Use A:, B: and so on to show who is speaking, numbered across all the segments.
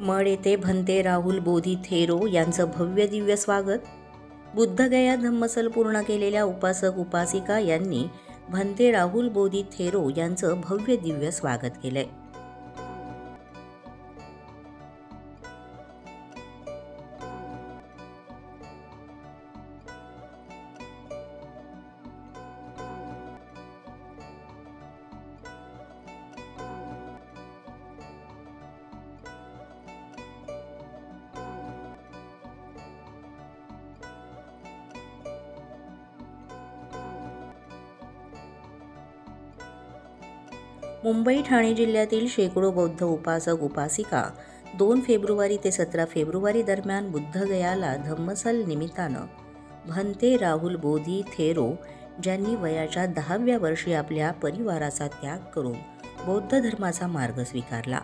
A: Mud येथे भंते राहुल बोधी थेरो यांचं भव्य दिव्य स्वागत. बुद्धगया धम्मसल पूर्ण केलेल्या उपासक उपासिका यांनी भंते राहुल बोधी थेरो यांचं भव्य दिव्य स्वागत केलंय. मुंबई ठाणे जिल्ह्यातील शेकडो बौद्ध उपासक उपासिका दोन फेब्रुवारी ते सतरा फेब्रुवारी दरम्यान बुद्धगयाला धम्मसल निमित्तानं भंते राहुल बोधी थेरो ज्यांनी वयाच्या दहाव्या वर्षी आपल्या परिवाराचा त्याग करून बौद्ध धर्माचा मार्ग स्वीकारला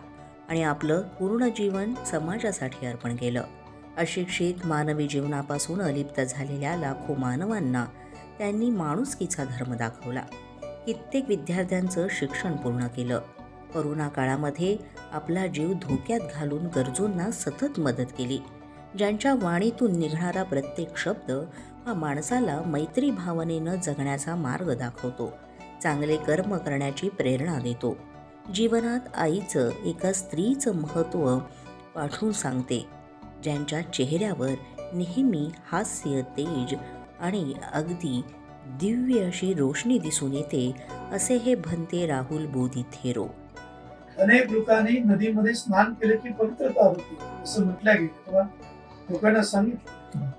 A: आणि आपलं पूर्ण जीवन समाजासाठी अर्पण केलं. अशिक्षित मानवी जीवनापासून अलिप्त झालेल्या लाखो मानवांना त्यांनी माणुसकीचा धर्म दाखवला. कित्येक विद्यार्थ्यांचं शिक्षण पूर्ण केलं. करोना काळामध्ये आपला जीव धोक्यात घालून गरजूंना सतत मदत केली. ज्यांच्या वाणीतून निघणारा प्रत्येक शब्द हा माणसाला मैत्री भावनेनं जगण्याचा मार्ग दाखवतो. चांगले कर्म करण्याची प्रेरणा देतो. जीवनात आईचं एका स्त्रीचं महत्त्व पाठवून सांगते. ज्यांच्या चेहऱ्यावर नेहमी हास्य तेज आणि अगदी दिव्य अशी रोशनी दिसून येते असे हे भंते राहुल बोधी थेरो
B: अनेक लोकांनी नदीमध्ये स्नान केले की पवित्रता होती असं म्हटलं गेलं. किंवा लोकांना सांगितलं.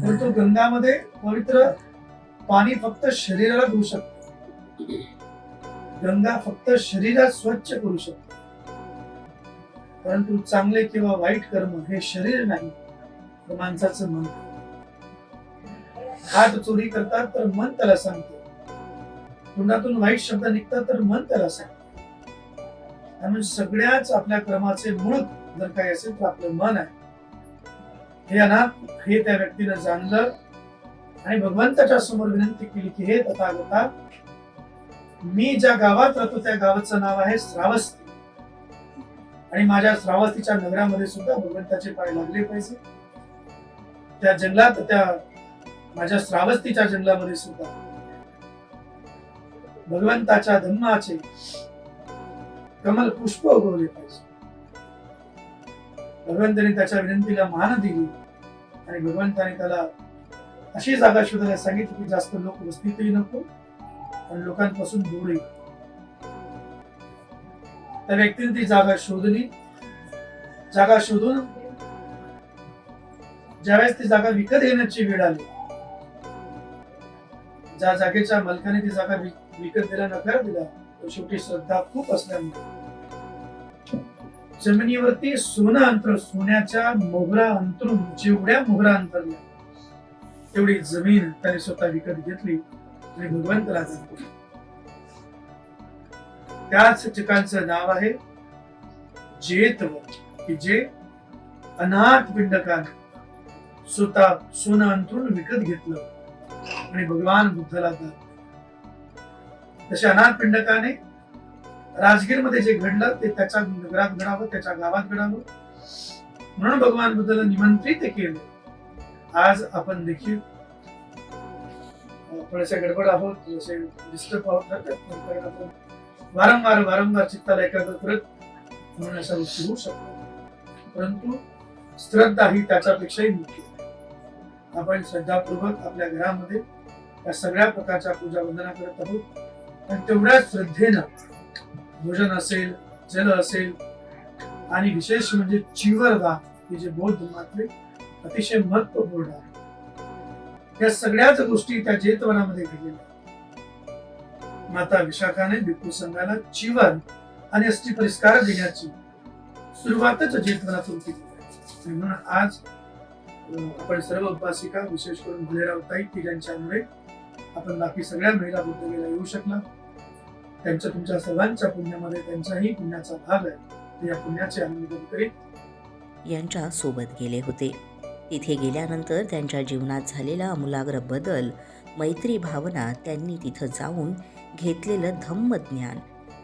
B: परंतु गंगामध्ये पवित्र पाणी फक्त शरीराला धुवू शकते. गंगा फक्त शरीरात स्वच्छ करू शकते. परंतु चांगले किंवा वाईट कर्म हे शरीर नाही माणसाचं मन हात चोरी करतात तर मन त्याला सांगते. तोंडातून वाईट शब्द निघतात तर मन त्याला सांगते. त्यामुळे सगळ्याच आपल्या क्रमाचे मूळ जर काही असेल तर आपलं मन आहे. हे अनाथ हे त्या व्यक्तीनं जाणलं आणि भगवंताच्या समोर विनंती केली की हे तथागता मी ज्या गावात राहतो त्या गावाचं नाव आहे श्रावस्ती. आणि माझ्या श्रावस्तीच्या नगरामध्ये सुद्धा भगवंताचे पाय लागले पाहिजे. त्या जंगलात त्या माझ्या श्रावस्तीच्या जंगलामध्ये सुद्धा. भगवंताच्या धम्माचे कमल पुष्प उगवले पाहिजे. भगवंताने त्याच्या विनंतीला मान दिली आणि भगवंताने त्याला अशी जागा शोधायला सांगितली की जास्त लोक वस्तीतही नको आणि लोकांपासून दूरही. त्या व्यक्तीने ती जागा शोधली. जागा शोधून ज्यावेळेस ती जागा विकत घेण्याची वेळ आली ज्या जागेच्या मालकाने ती जागा विकत दिला नकार दिला तो शेवटी श्रद्धा खूप असल्यामुळे. जमिनीवरती सोनं अंतर सोन्याच्या मोगरा अंतरून जेवढ्या मोगरा अंतरल्या तेवढी जमीन त्याने स्वतः विकत घेतली आणि भगवंतला त्याच ठिकाणचं नाव आहे जेतव की जे अनाथ पिंडकाने स्वतः सोनं अंतरून विकत घेतलं. आणि भगवान बुद्धाला तसे अनाथ पिंडकाने राजगीरमध्ये जे घडलं ते त्याच्या नगरात घडावं त्याच्या गावात घडावं. म्हणून भगवान बुद्धाला निमंत्रित केलं. आज आपण देखील थोडेसे गडबड आहोत थोडेसे डिस्टर्ब आहोत. वारंवार वारंवार चित्ताला एकाग्र करत म्हणून अशा गोष्टी होऊ शकतात. परंतु श्रद्धा ही त्याच्यापेक्षाही मुख्य आहे. आपण श्रद्धापूर्वक आपल्या घरामध्ये या सगळ्या प्रकारच्या पूजा वंदना करत आहोत. आणि तेवढ्याच श्रद्धेनं भोजन असेल जल असेल आणि विशेष म्हणजे चिवरदा हे जे बौद्ध धर्मातले अतिशय महत्त्वपूर्ण आहे. या सगळ्याच गोष्टी त्या जेतवनामध्ये घडलेल्या माता विशाखाने भिक्खू संघाला चिवर आणि अस्थिपरिष्कार देण्याची सुरुवातच जेतवनातून केली. म्हणून आज आपण सर्व उपासिका विशेष करून भुलेराव ताई की ज्यांच्यामुळे आपण बाकी सगळ्या महिला बुद्धगेला येऊ शकला. त्यांच्या तुमच्या सर्वांच्या पुण्यामध्ये त्यांचाही पुण्याचा भाग आहे. ते या पुण्याचे अनुमोदन करीत
A: यांच्या सोबत गेले होते. तिथे गेल्यानंतर त्यांच्या जीवनात झालेला अमूलाग्र बदल मैत्री भावना त्यांनी तिथं जाऊन घेतलेलं धम्म ज्ञान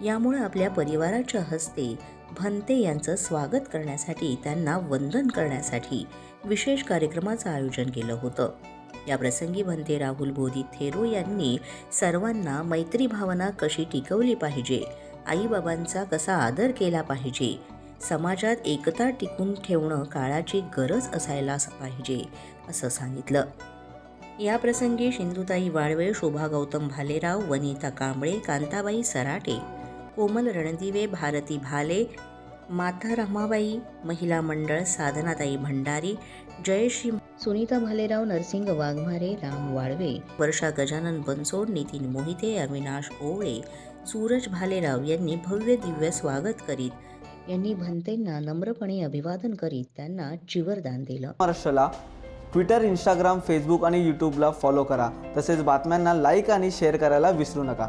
A: यामुळे आपल्या परिवाराच्या हस्ते भंते यांचं स्वागत करण्यासाठी त्यांना वंदन करण्यासाठी विशेष कार्यक्रमाचं आयोजन केलं होतं. या प्रसंगी भंते राहुल बोधी थेरो यांनी सर्वांना मैत्री भावना कशी टिकवली पाहिजे आईबाबांचा कसा आदर केला पाहिजे समाजात एकता टिकून ठेवणं काळाची गरज असायला पाहिजे असं सांगितलं. या प्रसंगी सिंधुताई वाळवे शोभा गौतम भालेराव वनिता कांबळे कांताबाई सराटे कोमल रणदिवे भारती भाले माता रमाबाई महिला मंडळ साधनाताई भंडारी जयश्री सुनीता भालेराव नरसिंग वाघमारे राम वाळवे वर्षा गजानन बनसोड नितीन मोहिते अविनाश ओवळे सूरज भालेराव यांनी भव्य दिव्य स्वागत करीत यांनी भंतेंना नम्रपणे अभिवादन करीत त्यांना जीवरदान दिलं.
C: महाराष्ट्राला ट्विटर इंस्टाग्राम फेसबुक आणि यूट्यूबला फॉलो करा. तसेच बातम्यांना लाईक आणि शेअर करायला विसरू नका.